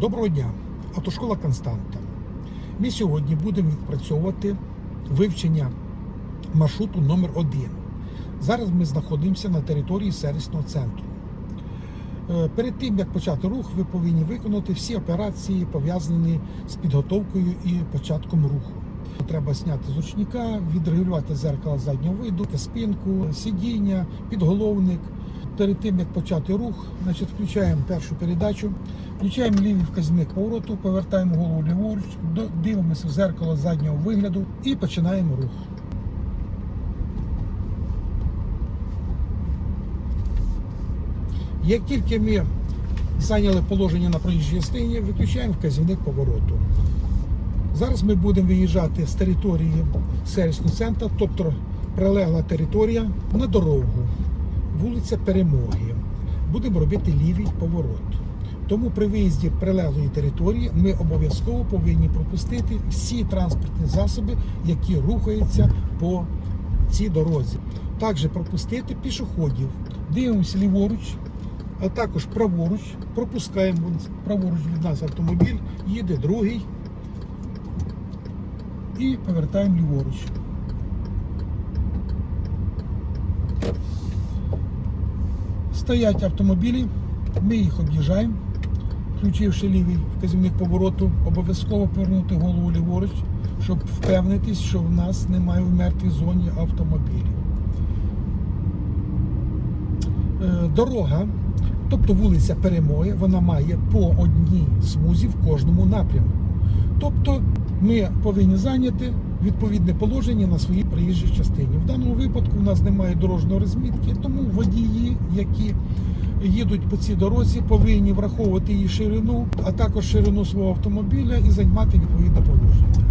Доброго дня, автошкола Константа. Ми сьогодні будемо відпрацьовувати вивчення маршруту номер 1 Зараз ми знаходимося на території сервісного центру. Е, Перед тим як почати рух, ви повинні виконати всі операції, пов'язані з підготовкою і початком руху. Треба зняти з ручника, відрегулювати зеркало заднього виду, спинку, сидіння, підголовник. Перед тим як почати рух, значить, включаємо першу передачу, включаємо лівий вказівник повороту, повертаємо голову ліворуч, дивимося в зеркало заднього вигляду і починаємо рух. Як тільки ми зайняли положення на проїжджій частині, виключаємо вказівник повороту. Зараз ми будемо виїжджати з території сервісного центру, тобто прилегла територія на дорогу, вулиця Перемоги. Будемо робити лівий поворот. Тому при виїзді прилеглої території ми обов'язково повинні пропустити всі транспортні засоби, які рухаються по цій дорозі. Також пропустити пішоходів. Дивимося ліворуч, а також праворуч. Пропускаємо праворуч від нас автомобіль, їде другий і повертаємо ліворуч. Стоять автомобілі, ми їх об'їжджаємо, включивши лівий вказівник повороту, обов'язково повернути голову ліворуч, щоб впевнитись, що в нас немає в мертвій зоні автомобілів. Е, Дорога, тобто вулиця Перемоги, вона має по одній смузі в кожному напрямку. Тобто ми повинні зайняти відповідне положення на своїй проїжджій частині. В даному випадку у нас немає дорожньої розмітки, тому водії, які їдуть по цій дорозі, повинні враховувати її ширину, а також ширину свого автомобіля і займати відповідне положення.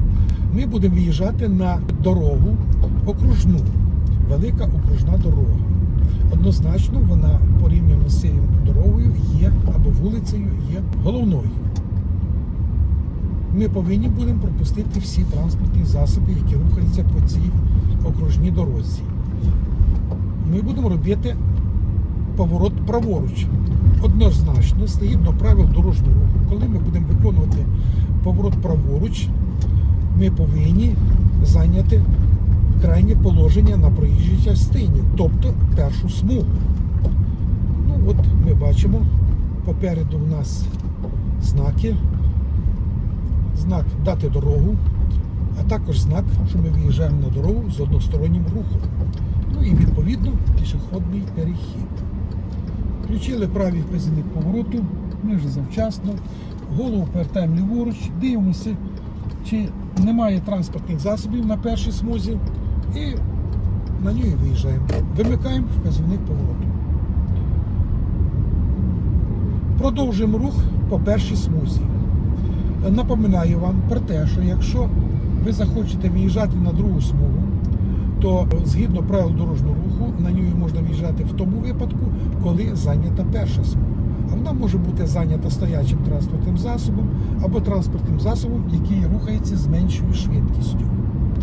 Ми будемо виїжджати на дорогу окружну, велика окружна дорога. Однозначно, вона порівняно з цією дорогою є або вулицею є головною ми повинні будемо пропустити всі транспортні засоби, які рухаються по цій окружній дорозі. Ми будемо робити поворот праворуч. Однозначно, згідно правил дорожнього руху, коли ми будемо виконувати поворот праворуч, ми повинні зайняти крайнє положення на проїжджій частині, тобто першу смугу. Ну от ми бачимо, попереду у нас знаки знак дати дорогу, а також знак, що ми виїжджаємо на дорогу з одностороннім рухом. Ну і відповідно пішохідний перехід. Включили правий вказівник повороту, ми вже завчасно. Голову повертаємо ліворуч, дивимося, чи немає транспортних засобів на першій смузі і на нього виїжджаємо. Вимикаємо вказівник повороту. Продовжуємо рух по першій смузі. Напоминаю вам про те, що якщо ви захочете виїжджати на другу смугу, то згідно правил дорожнього руху на нього можна виїжджати в тому випадку, коли зайнята перша смуга. А вона може бути зайнята стоячим транспортним засобом або транспортним засобом, який рухається з меншою швидкістю.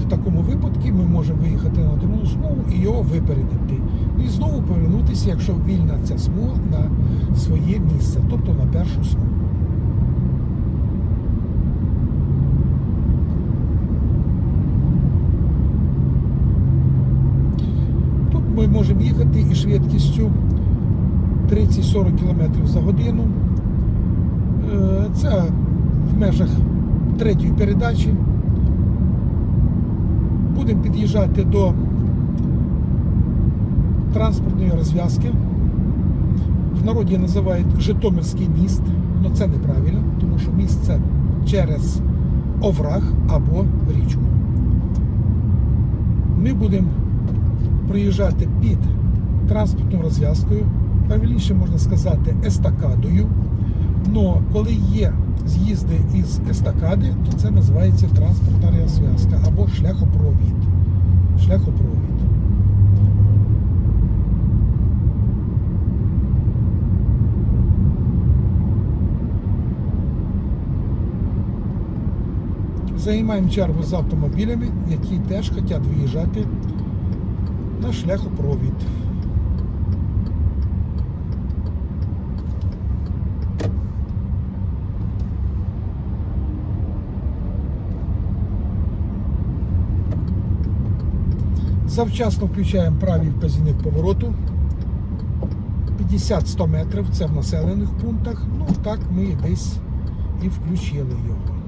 В такому випадку ми можемо виїхати на другу смугу і його випередити. І знову повернутися, якщо вільна ця смуга на своє місце, тобто на першу смугу. Тут ми можемо їхати і швидкістю 30-40 км за годину. Е, Це в межах третьої передачі. Будемо під'їжджати до транспортної розв'язки. В народі називають Житомирський міст, але це неправильно, тому що міст це через овраг або річку. Ми будемо проїжджати під транспортною розв'язкою, правильніше можна сказати, естакадою. Но коли є з'їзди із естакади, то це називається транспортна розв'язка або шляхопровід. Шляхопровід. Займаємо чергу з автомобілями, які теж хочуть виїжджати на шляхопровід. Завчасно включаємо правий вказівник повороту. 50-100 метрів це в населених пунктах. Ну так ми десь і включили його.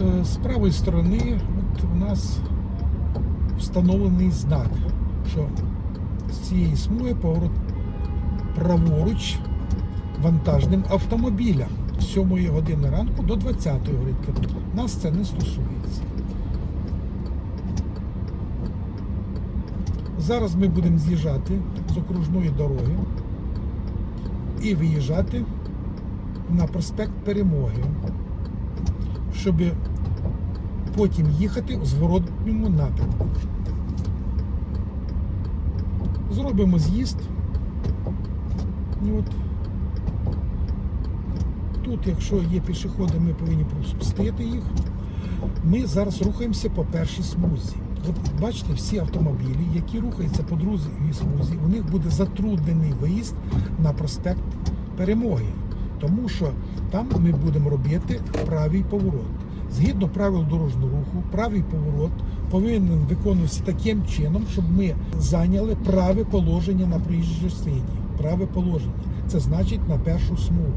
Е, З правої сторони от у нас встановлений знак, що з цієї смуги поворот праворуч вантажним автомобілям з 7 години ранку до 20 години. Нас це не стосується. Зараз ми будемо з'їжджати з окружної дороги і виїжджати на проспект Перемоги щоб потім їхати у зворотньому напрямку. Зробимо з'їзд. От тут, якщо є пішоходи, ми повинні пропустити їх. Ми зараз рухаємося по першій смузі. От бачите, всі автомобілі, які рухаються по другій смузі, у них буде затруднений виїзд на проспект Перемоги. Тому що там ми будемо робити правий поворот. Згідно правил дорожнього руху, правий поворот повинен виконуватися таким чином, щоб ми зайняли праве положення на проїжджій частині. Праве положення. Це значить на першу смугу.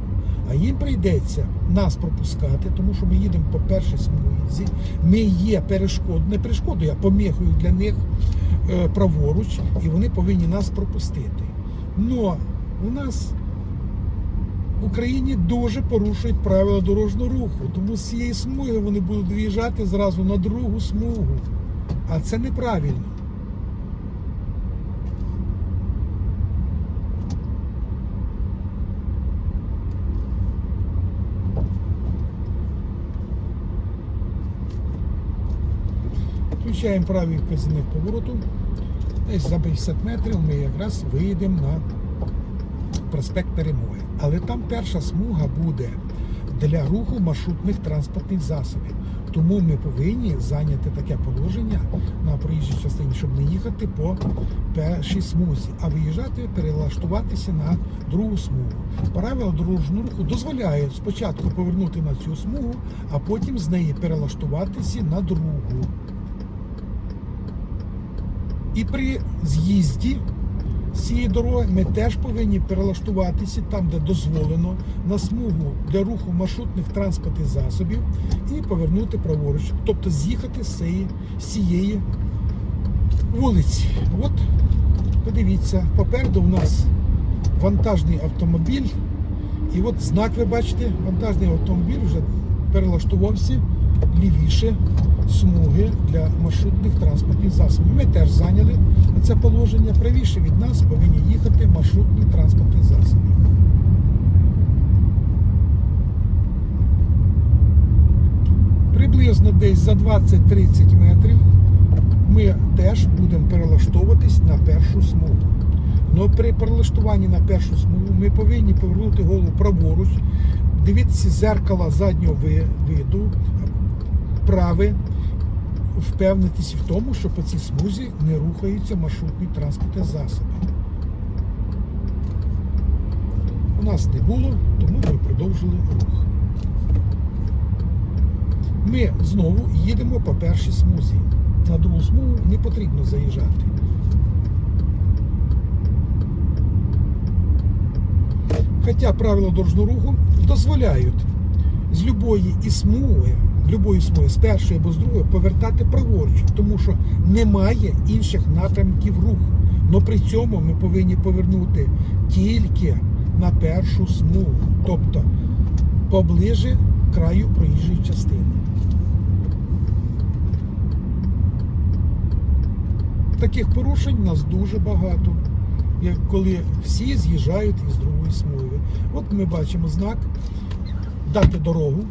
А їм прийдеться нас пропускати, тому що ми їдемо по першій смузі. Ми є перешкод, не перешкодою, а поміхою для них е, праворуч, і вони повинні нас пропустити. Но у нас в Україні дуже порушують правила дорожнього руху. Тому з цієї смуги вони будуть виїжджати зразу на другу смугу. А це неправильно. Включаємо правий вказівник повороту. Десь за 50 метрів ми якраз виїдемо на проспект Перемоги. Але там перша смуга буде для руху маршрутних транспортних засобів. Тому ми повинні зайняти таке положення на проїжджій частині, щоб не їхати по першій смузі, а виїжджати, перелаштуватися на другу смугу. Правила дорожнього руху дозволяють спочатку повернути на цю смугу, а потім з неї перелаштуватися на другу. І при з'їзді цієї дороги ми теж повинні перелаштуватися там, де дозволено, на смугу для руху маршрутних транспортних засобів і повернути праворуч, тобто з'їхати з цієї, з цієї вулиці. От, подивіться, попереду у нас вантажний автомобіль. І от знак ви бачите, вантажний автомобіль вже перелаштувався лівіше смуги для маршрутних транспортних засобів. Ми теж зайняли це положення. Правіше від нас повинні їхати маршрутні транспортні засоби. Приблизно десь за 20-30 метрів ми теж будемо перелаштовуватись на першу смугу. Но при перелаштуванні на першу смугу ми повинні повернути голову праворуч, дивитися зеркала заднього виду, праве, впевнитися в тому, що по цій смузі не рухаються маршрутні транспортні засоби. У нас не було, тому ми продовжили рух. Ми знову їдемо по першій смузі. На другу смугу не потрібно заїжджати. Хоча правила дорожнього руху дозволяють з любої і смуги, любої смуги, з першої або з другої, повертати праворуч, тому що немає інших напрямків руху. Но при цьому ми повинні повернути тільки на першу смугу, тобто поближе краю проїжджої частини. Таких порушень у нас дуже багато, як коли всі з'їжджають із другої смуги. От ми бачимо знак дати дорогу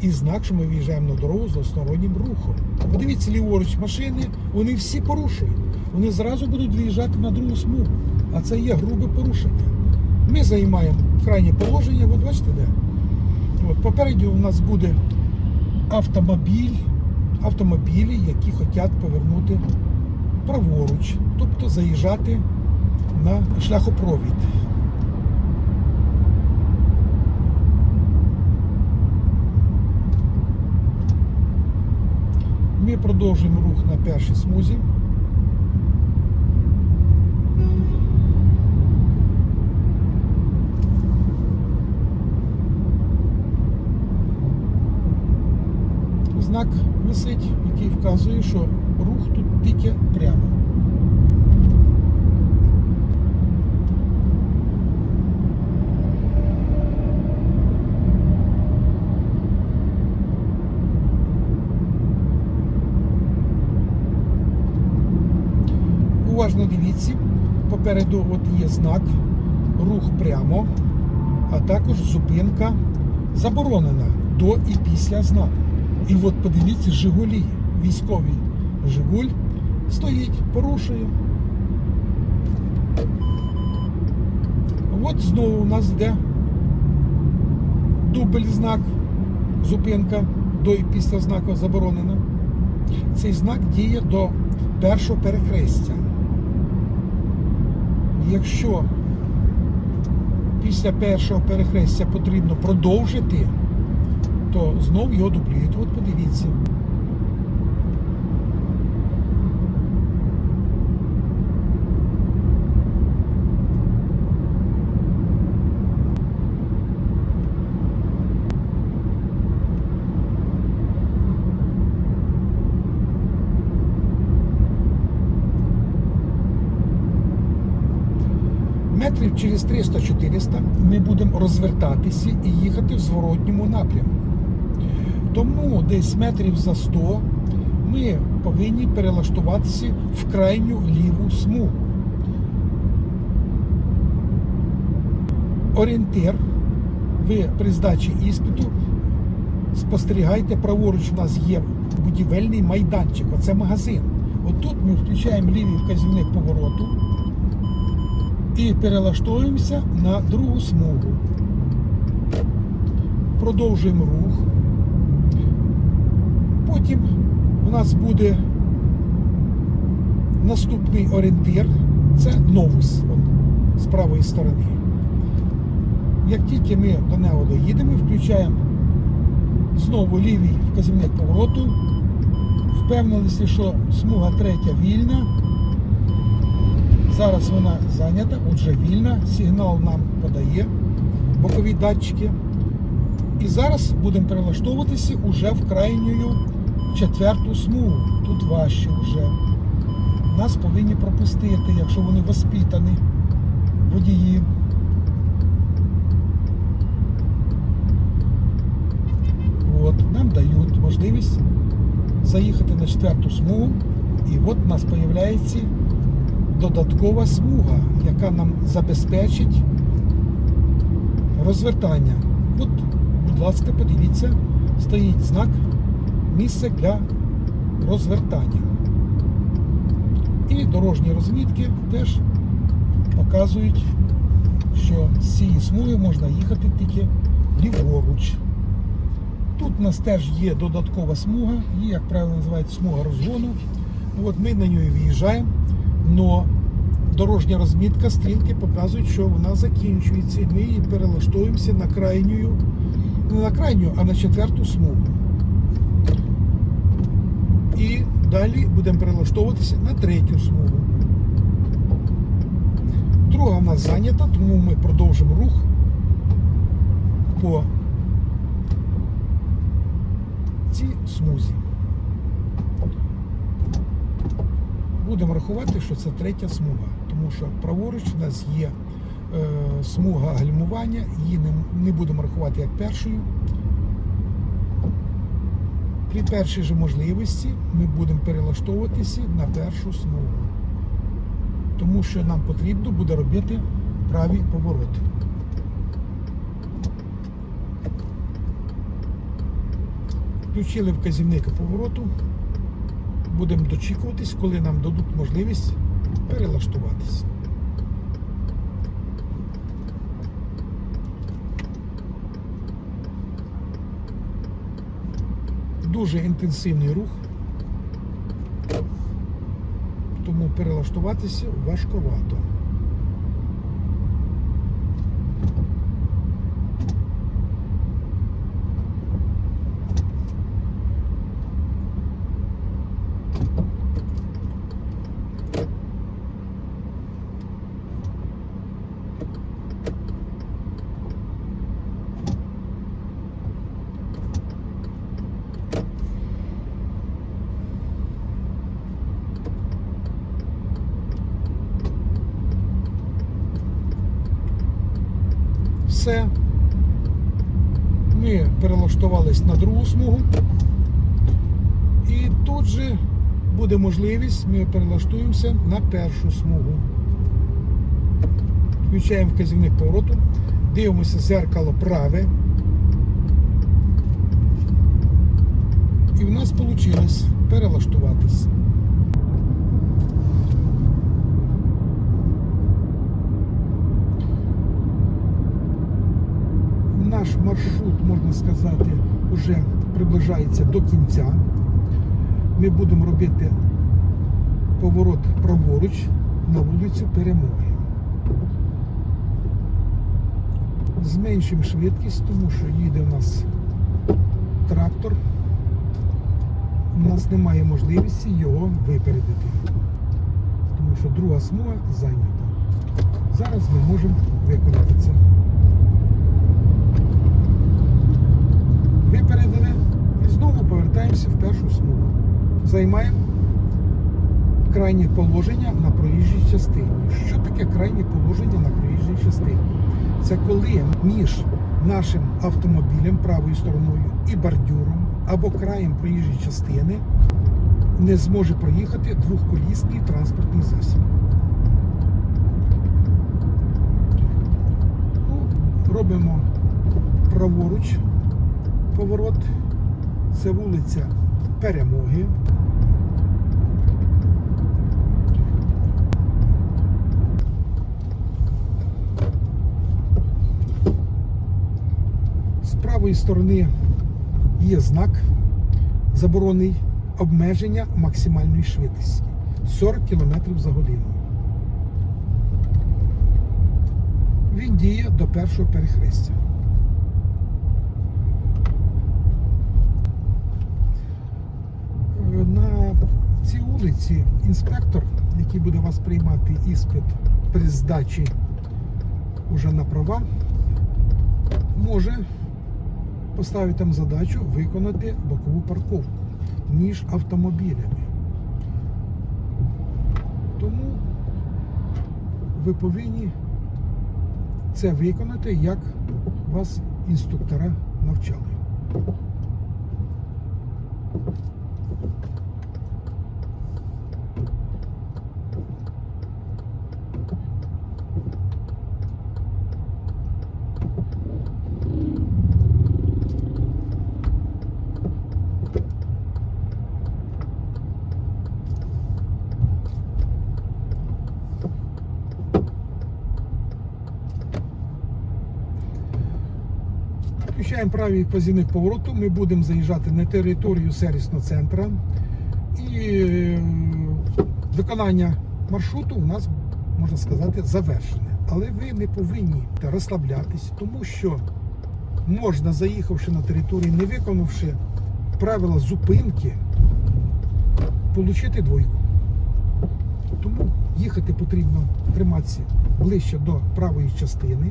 і знак, що ми виїжджаємо на дорогу з одностороннім рухом. Подивіться, ліворуч машини, вони всі порушують. Вони зразу будуть виїжджати на другу смугу. А це є грубе порушення. Ми займаємо крайнє положення, от бачите де? От, попереду у нас буде автомобіль, автомобілі, які хочуть повернути праворуч, тобто заїжджати на шляхопровід. Ми продовжуємо рух на першій смузі. Знак висить, який вказує, що рух тут тільки прямо. Уважно дивіться, попереду от є знак рух прямо, а також зупинка заборонена до і після знаку. І от подивіться, Жигулі, військовий Жигуль стоїть, порушує. От знову у нас йде дубль знак, зупинка до і після знаку заборонена. Цей знак діє до першого перехрестя. Якщо після першого перехрестя потрібно продовжити, то знов його дублюють. От подивіться. Метрів через 300-400 ми будемо розвертатися і їхати в зворотньому напрямку. Тому десь метрів за 100 ми повинні перелаштуватися в крайню ліву смугу. Орієнтир. Ви при здачі іспиту спостерігайте праворуч. У нас є будівельний майданчик. Оце магазин. Отут ми включаємо лівий вказівник повороту і перелаштовуємося на другу смугу. Продовжуємо рух. Потім у нас буде наступний орієнтир. Це новус он, з правої сторони. Як тільки ми до нього доїдемо, включаємо знову лівий вказівник повороту. Впевнилися, що смуга третя вільна. Зараз вона зайнята, отже вільна. Сигнал нам подає бокові датчики. І зараз будемо перелаштовуватися уже в крайню четверту смугу. Тут важче вже. Нас повинні пропустити, якщо вони воспитані водії. От, нам дають можливість заїхати на четверту смугу. І от у нас з'являється додаткова смуга, яка нам забезпечить розвертання. От, будь ласка, подивіться, стоїть знак місце для розвертання. І дорожні розмітки теж показують, що з цієї смуги можна їхати тільки ліворуч. Тут у нас теж є додаткова смуга, її, як правило, називають смуга розгону. От ми на нього виїжджаємо, але дорожня розмітка, стрілки показують, що вона закінчується. І ми перелаштуємося на крайню, не на крайню, а на четверту смугу. І далі будемо перелаштовуватися на третю смугу. Друга в нас зайнята, тому ми продовжимо рух по цій смузі. Будемо рахувати, що це третя смуга, тому що праворуч у нас є е, смуга гальмування, її не, не будемо рахувати як першою. При першій же можливості ми будемо перелаштовуватися на першу смугу, тому що нам потрібно буде робити праві повороти. Включили вказівника повороту будемо дочікуватись, коли нам дадуть можливість перелаштуватись. Дуже інтенсивний рух, тому перелаштуватися важковато. Все. Ми перелаштувались на другу смугу. І тут же буде можливість, ми перелаштуємося на першу смугу. Включаємо вказівник повороту, дивимося зеркало праве. І в нас вийшло перелаштуватися. Наш маршрут, можна сказати, вже приближається до кінця. Ми будемо робити поворот праворуч на вулицю Перемоги. Зменшимо швидкість, тому що їде у нас трактор. У нас немає можливості його випередити, тому що друга смуга зайнята. Зараз ми можемо виконати це. Випередили і знову повертаємося в першу смугу. Займаємо крайнє положення на проїжджій частині. Що таке крайнє положення на проїжджій частині? Це коли між нашим автомобілем правою стороною і бордюром або краєм проїжджої частини не зможе проїхати двохколісний транспортний засіб. Ну, робимо праворуч поворот. Це вулиця Перемоги. З правої сторони є знак заборонений обмеження максимальної швидкості 40 км за годину. Він діє до першого перехрестя. на цій вулиці інспектор, який буде вас приймати іспит при здачі уже на права, може поставити там задачу виконати бокову парковку між автомобілями. Тому ви повинні це виконати, як вас інструктора навчали. Включаємо правий вказівник повороту. Ми будемо заїжджати на територію сервісного центру. І е, виконання маршруту у нас, можна сказати, завершене. Але ви не повинні розслаблятись, тому що можна, заїхавши на територію, не виконавши правила зупинки, отримати двойку. Тому їхати потрібно триматися ближче до правої частини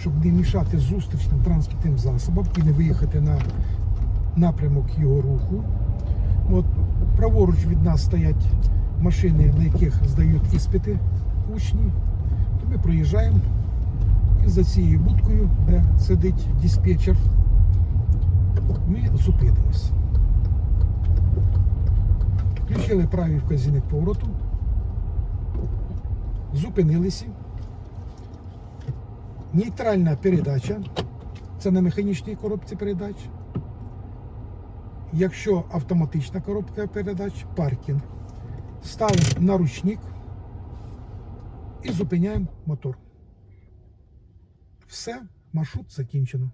щоб не мішати зустрічним транспортним засобам і не виїхати на напрямок його руху. От Праворуч від нас стоять машини, на яких здають іспити учні. То ми проїжджаємо і за цією будкою, де сидить диспетчер, ми зупинимось. Включили правий вказівник повороту, зупинилися. Нейтральна передача. Це на механічній коробці передач. Якщо автоматична коробка передач, паркінг. Ставимо на ручник і зупиняємо мотор. Все, маршрут закінчено.